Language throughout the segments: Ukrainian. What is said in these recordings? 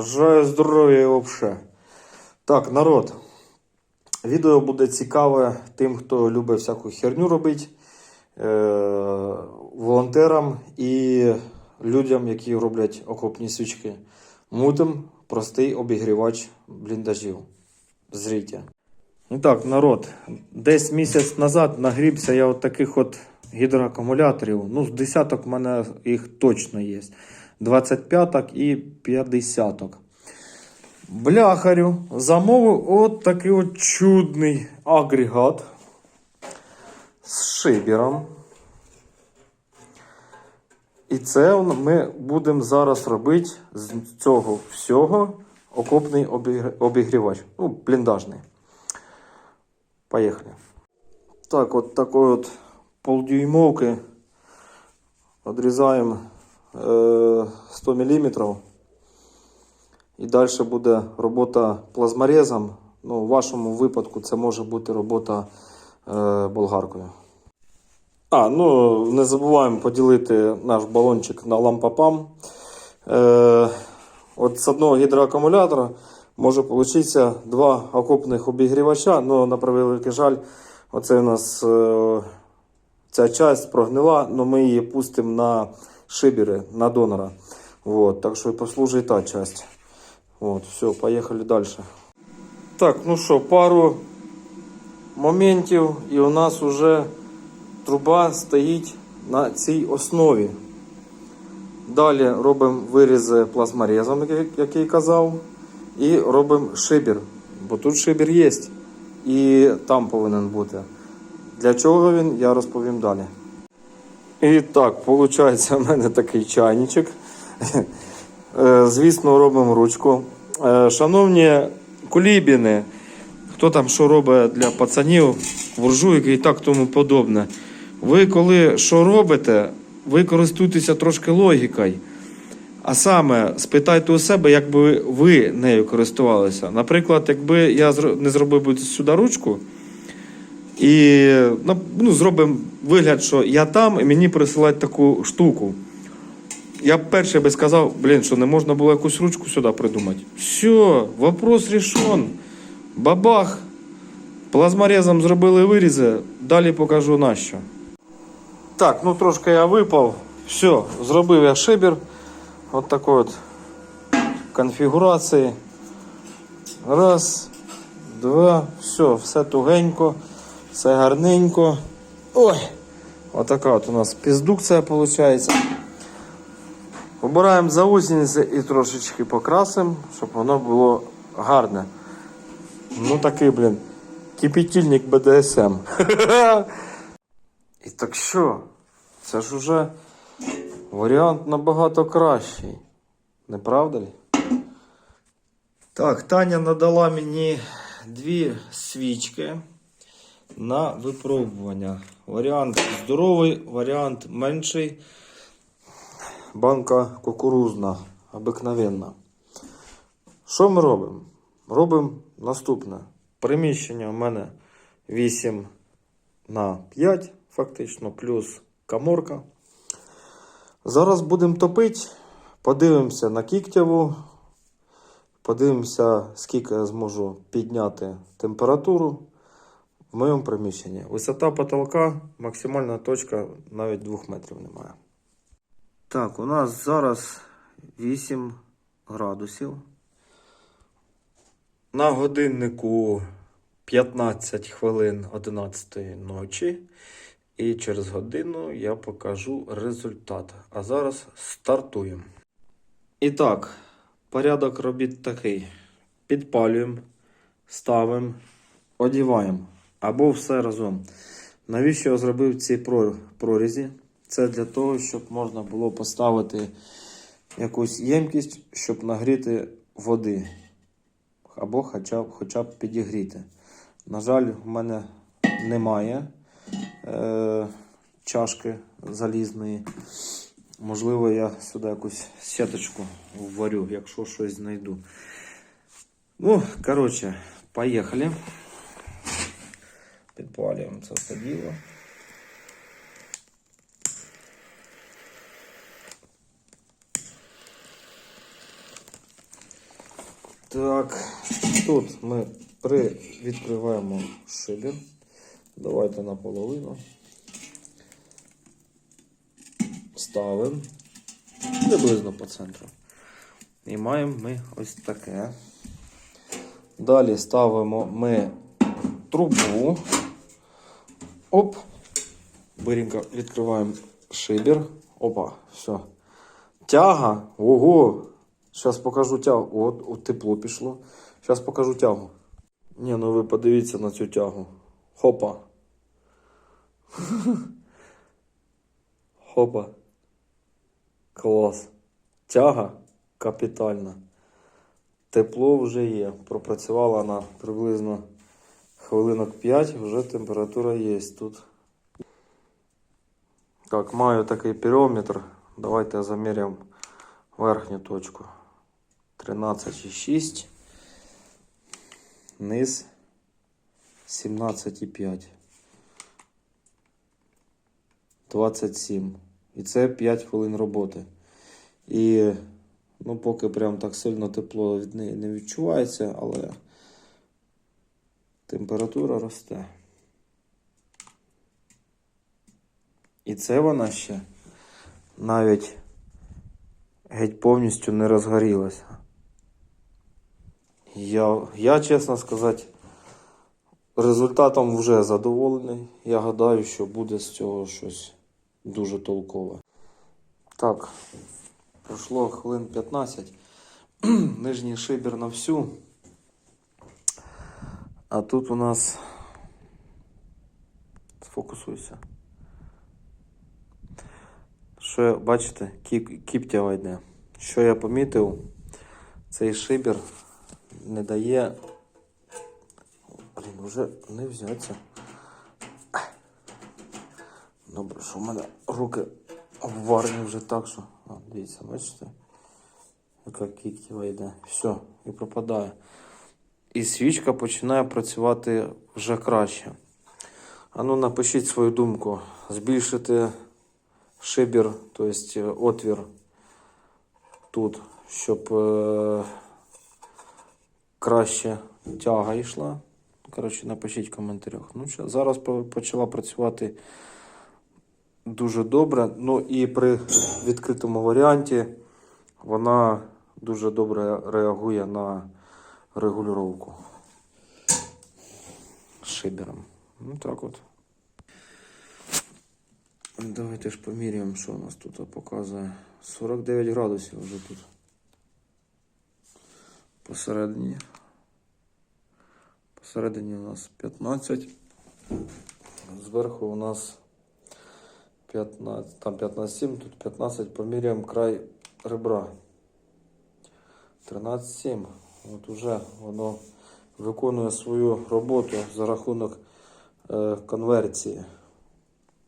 Бажаю здоров'я і взагалі. Так, народ. Відео буде цікаве тим, хто любить всяку херню робити, е- волонтерам і людям, які роблять окопні свічки. Мутим простий обігрівач бліндажів. Зрійте. І так, народ, десь місяць назад нагрібся я от таких от гідроакумуляторів. Ну, з десяток в мене їх точно є. 25 і 50. Бляхарю замовив от такий от чудний агрегат з шибером. І це ми будемо зараз робити з цього всього окопний обігрівач. Ну, бліндажний. Поехали. Так, от такой от полдюймовки одрізаємо е, 100 мм. І далі буде робота плазморезом. Ну, в вашому випадку це може бути робота е, болгаркою. А, ну не забуваємо поділити наш балончик на лампапам. Е, от з одного гідроакумулятора може получитися два окопних обігрівача, але на превеликий жаль, оце у нас е, ця часть прогнила, але ми її пустимо на шибери, на донора. Вот, так що послужить та часть. Вот, все, поїхали далі. Так, ну що, пару моментів, і у нас вже труба стоїть на цій основі. Далі робимо вирізи плазморезом, як- який казав, і робимо шибір. Бо тут шибір є. І там повинен бути. Для чого він, я розповім далі. І так, виходить, у мене такий чайничок. Е, Звісно, робимо ручку. Е, Шановні кулібіни, хто там що робить для пацанів, буржуйки і так тому подобне. Ви коли що робите, ви користуйтеся трошки логікою. А саме спитайте у себе, як би ви нею користувалися. Наприклад, якби я не зробив би сюди ручку, і ну, зробимо вигляд, що я там і мені присилають таку штуку. Я б перше би сказав, блін, що не можна було якусь ручку сюди придумати. Все, вопрос рішен. Бабах. Плазморезом зробили вирізи, далі покажу нащо. Так, ну трошки я випав. Все, зробив я шибір. От такої от конфігурації. Раз, два, все, все тугенько, все гарненько. Ой! Отака от у нас піздукція виходить. Обираємо заузниці і трошечки покрасимо, щоб воно було гарне. Ну такий, блін, кипятильник БДСМ. І так що? Це ж уже варіант набагато кращий. Не правда ли? Так, Таня надала мені дві свічки на випробування. Варіант здоровий, варіант менший. Банка кукурузна, обикновенна. Що ми робимо? Робимо наступне. Приміщення у мене 8 на 5, фактично, плюс каморка. Зараз будемо топити. Подивимося на кіктяву. Подивимося, скільки я зможу підняти температуру в моєму приміщенні. Висота потолка, максимальна точка навіть 2 метрів немає. Так, у нас зараз 8 градусів. На годиннику 15 хвилин 11 ночі. І через годину я покажу результат. А зараз стартуємо. І так, порядок робіт такий: підпалюємо, ставимо, одіваємо або все разом. Навіщо я зробив ці про- прорізі? Це для того, щоб можна було поставити якусь ємкість, щоб нагріти води. Або хоча б, хоча б підігріти. На жаль, в мене немає е, чашки залізної. Можливо, я сюди якусь сіточку вварю, якщо щось знайду. Ну, коротше, поїхали. Підпалюємо це все діло. Так, тут ми при... відкриваємо шибер. Давайте наполовину. Ставимо приблизно по центру. І маємо ми ось таке. Далі ставимо ми трубу. Оп. Биренько відкриваємо шибер. Опа, все. Тяга. Ого. Зараз покажу тягу. От, от тепло пішло. Зараз покажу тягу. Ні, ну ви подивіться на цю тягу. Хопа. Хопа. Клас. Тяга капітальна. Тепло вже є. Пропрацювала вона приблизно хвилинок 5, вже температура є тут. Так, маю такий пірометр. Давайте заміряємо верхню точку. 13,6. Низ 17,5. 27. І це 5 хвилин роботи. І ну, поки прям так сильно тепло не відчувається, але температура росте. І це вона ще навіть геть повністю не розгорілася. Я, я, чесно сказати, результатом вже задоволений. Я гадаю, що буде з цього щось дуже толкове. Так, пройшло хвилин 15. Нижній шибір на всю. А тут у нас. Сфокусуйся. Що я- бачите, кіп, кіптява йде. Що я помітив, цей шибір не дає. Блін, вже не взяться. Добре, що в мене руки обварені вже так, що. О, дивіться, бачите? Яка кіктєва йде. Все, і пропадає. І свічка починає працювати вже краще. А ну напишіть свою думку. Збільшити шибір, тобто отвір тут, щоб е, краще тяга йшла. Коротше, напишіть в коментарях. Ну, зараз почала працювати дуже добре. Ну і при відкритому варіанті вона дуже добре реагує на регулювання шибером. Ну так от. Давайте ж поміряємо, що у нас тут показує. 49 градусів вже тут. Посередині. Посередині у нас 15. Зверху у нас 15, там 15,7, тут 15. Поміряємо край ребра. 13,7. От уже воно виконує свою роботу за рахунок е, конверсії.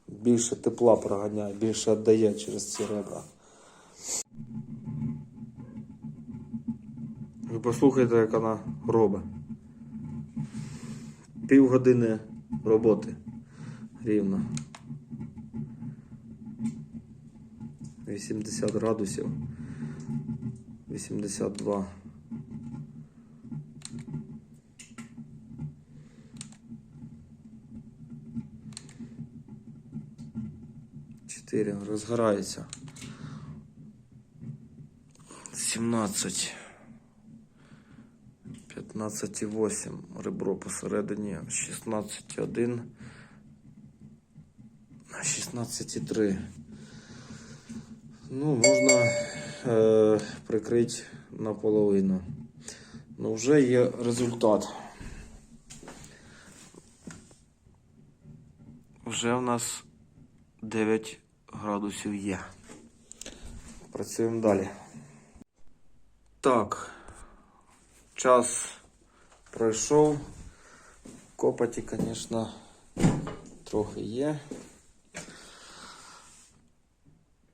Більше тепла проганяє, більше віддає через ці ребра. Ви послухайте, як вона робить. Півгодини роботи рівно. 80 градусів. 82. Чотири розгорається. 17. 15,8 ребро посередині, 16,1, 16,3. Ну, можна е, прикрити наполовину. Ну, вже є результат. Вже в нас 9 градусів є. Працюємо далі. Так, час пройшов. Копоті, звісно, трохи є.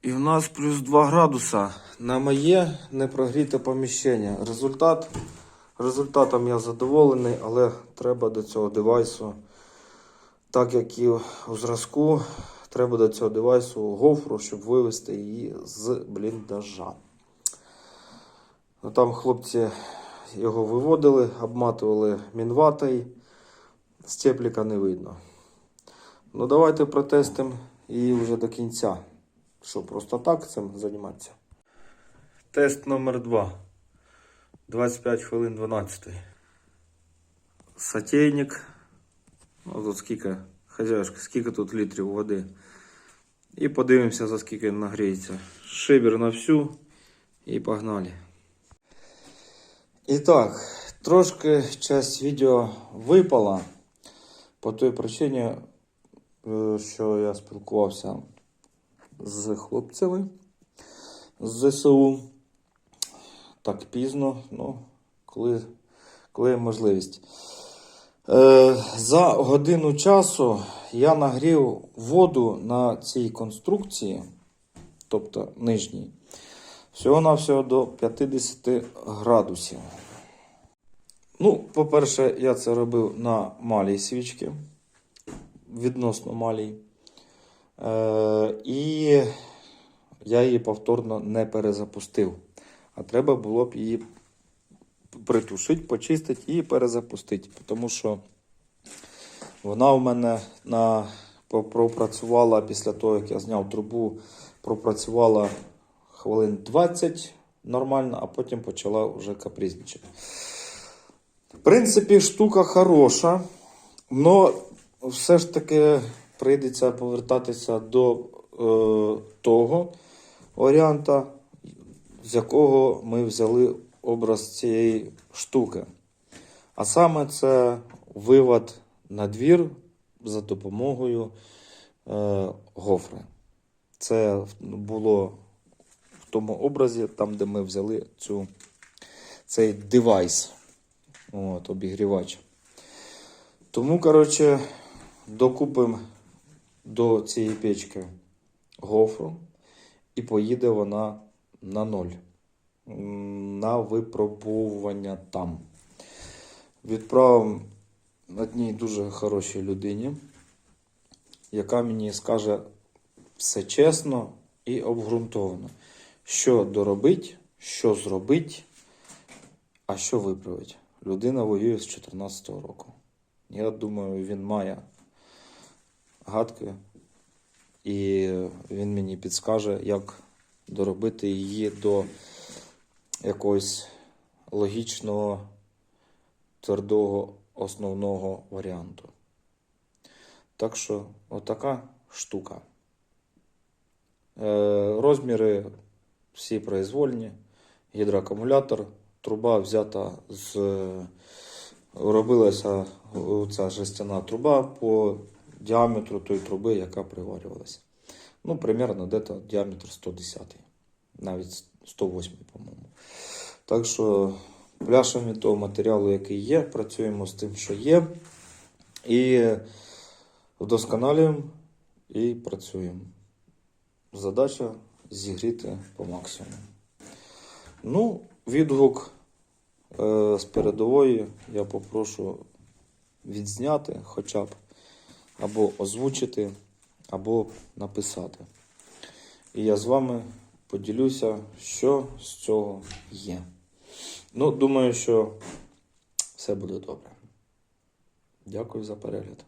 І в нас плюс 2 градуса на моє непрогріте поміщення. Результат, результатом я задоволений, але треба до цього девайсу, так як і у зразку, треба до цього девайсу гофру, щоб вивести її з бліндажа. Ну, там хлопці його виводили, обматували мінватою, степліка не видно. Ну, давайте протестимо і вже до кінця. Що, просто так цим займатися? Тест номер 2. 25 хвилин 12. Сотейник. Ну, тут скільки, хазяюшка, скільки тут літрів води. І подивимося, за скільки нагріється. Шибер на всю і погнали. І так, трошки часть відео випала по той причині, е, що я спілкувався з хлопцями з ЗСУ. Так пізно, ну, коли, коли є можливість. Е, за годину часу я нагрів воду на цій конструкції, тобто нижній, всього-навсього до 50 градусів. Ну, по-перше, я це робив на малій свічці, відносно малій. Е, і я її повторно не перезапустив. А треба було б її притушити, почистити і перезапустити. Тому що вона у мене на, пропрацювала після того, як я зняв трубу, пропрацювала хвилин 20 нормально, а потім почала вже капризничати. В принципі, штука хороша, але все ж таки прийдеться повертатися до е, того варіанта, з якого ми взяли образ цієї штуки. А саме це вивод на двір за допомогою е, гофри. Це було в тому образі, там, де ми взяли цю, цей девайс, от, обігрівач. Тому, коротше, докупимо до цієї печки гофру і поїде вона на ноль. На випробовування там. Відправимо одній дуже хорошій людині, яка мені скаже все чесно і обґрунтовано, що доробить, що зробить, а що виправить. Людина воює з 2014 року. Я думаю, він має гадки, і він мені підскаже, як доробити її до якогось логічного, твердого основного варіанту. Так що, отака штука. Е, розміри всі произвольні. Гідроакумулятор, труба взята з. Робилася ця жестяна труба по діаметру тої труби, яка приварювалася. Ну, примерно дето діаметр 110, навіть 108, по-моєму. Так що пляшемо від того матеріалу, який є, працюємо з тим, що є, і вдосконалюємо і працюємо. Задача зігріти по максимуму. Ну, відгук е, з передової я попрошу відзняти хоча б, або озвучити, або написати. І я з вами поділюся, що з цього є. Ну, думаю, що все буде добре. Дякую за перегляд.